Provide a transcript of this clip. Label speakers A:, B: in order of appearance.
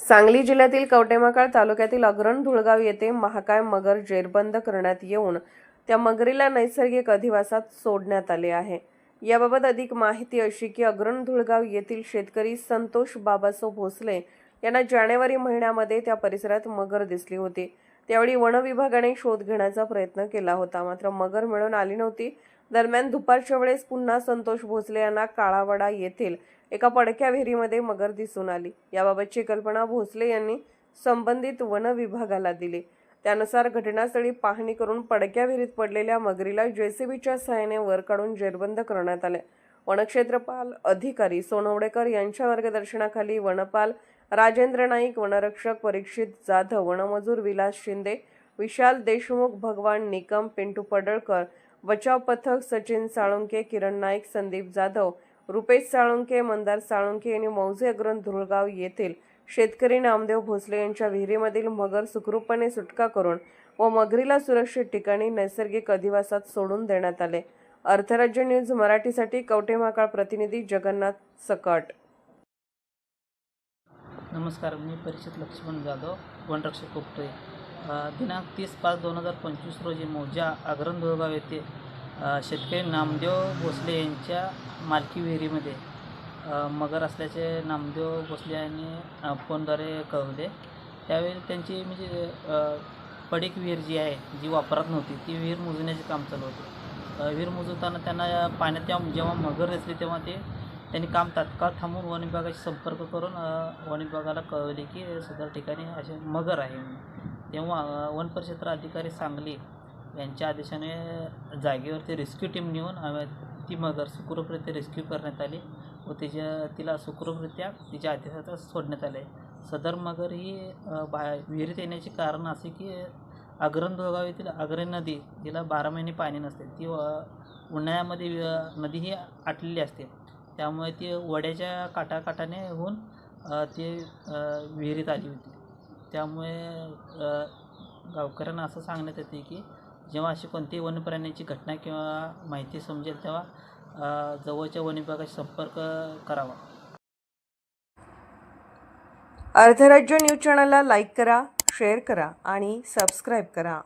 A: सांगली जिल्ह्यातील कवटेमाकाळ तालुक्यातील अग्रण धुळगाव येथे महाकाय मगर जेरबंद करण्यात येऊन त्या मगरीला नैसर्गिक अधिवासात सोडण्यात आले आहे. याबाबत अधिक माहिती अशी की अग्रण धुळगाव येथील शेतकरी संतोष बाबासो भोसले यांना जानेवारी महिन्यामध्ये त्या परिसरात मगर दिसली होती. त्यावेळी वनविभागाने शोध घेण्याचा प्रयत्न केला होता. मात्र मगर मिळून आली नव्हती. दरम्यान दुपारच्या वेळेस पुन्हा संतोष भोसले यांना काळावडा येथील एका पडक्या विहिरीमध्ये मगर दिसून आली. याबाबतची कल्पना भोसले यांनी संबंधित वन विभागाला दिली. त्यानुसार घटनास्थळी पाहणी करून पडक्या विहिरीत पडलेल्या मगरीला जेसीबीच्या सहाय्याने वर काढून जेरबंद करण्यात आले. वनक्षेत्रपाल अधिकारी सोनवडेकर यांच्या मार्गदर्शनाखाली वनपाल राजेंद्र नाईक वनरक्षक परीक्षित जाधव वनमजूर विलास शिंदे विशाल देशमुख भगवान निकम पिंटू पडळकर बचाव पथक सचिन साळुंके किरण नाईक संदीप जाधव रुपेश साळुंके मंदार साळुंके यांनी मौजे अग्रन धुळगाव येथील शेतकरी नामदेव भोसले यांच्या विहिरीमधील मगर सुखरूपपणे सुटका करून व मगरीला सुरक्षित ठिकाणी नैसर्गिक अधिवासात सोडून देण्यात आले. अर्थराज्य न्यूज मराठीसाठी कवटे महाकाळ प्रतिनिधी जगन्नाथ सकट.
B: नमस्कार मी परिचित लक्ष्मण जाधव वनरक्षक कोपटे दिनांक तीस पाच दोन हजार पंचवीस रोजी मोजा आग्रण धुळगाव येथे शेतकरी नामदेव भोसले यांच्या मालकी विहिरीमध्ये मगर असल्याचे नामदेव भोसले यांनी फोनद्वारे कळवले त्यावेळी त्यांची म्हणजे पडीक विहीर जी आहे जी वापरात नव्हती ती विहीर मोजण्याचे काम चालू होते. विहीर मोजवताना त्यांना पाण्यात तेव्हा जेव्हा मगर दिसली तेव्हा ते त्यांनी काम तात्काळ थांबून वन विभागाशी संपर्क करून वन विभागाला कळवले की सदर ठिकाणी असे मगर आहे तेव्हा वनपरिक्षेत्र अधिकारी सांगली यांच्या आदेशाने जागेवरती रेस्क्यू टीम नेऊन ती मगर सुखरूपरित्या रेस्क्यू करण्यात आली व तिच्या तिला सुखरूपरित्या तिच्या आदेशात सोडण्यात आले. सदर मगर ही बा विहिरीत येण्याचे कारण असे की अग्रण दोगाव येथील अग्रण नदी हिला बारा महिने पाणी नसते. ती उन्हाळ्यामध्ये नदी ही आटलेली असते. त्यामुळे ती वड्याच्या काटाकाटाने होऊन ती विहिरीत आली होती. त्यामुळे गावकऱ्यांना असं सांगण्यात येते की जेव्हा अशी कोणतीही वन्यप्राण्यांची घटना किंवा माहिती समजेल तेव्हा जवळच्या वन विभागाशी संपर्क करावा.
A: अर्थराज्य न्यूज चॅनलला लाईक करा शेअर करा आणि सबस्क्राईब करा.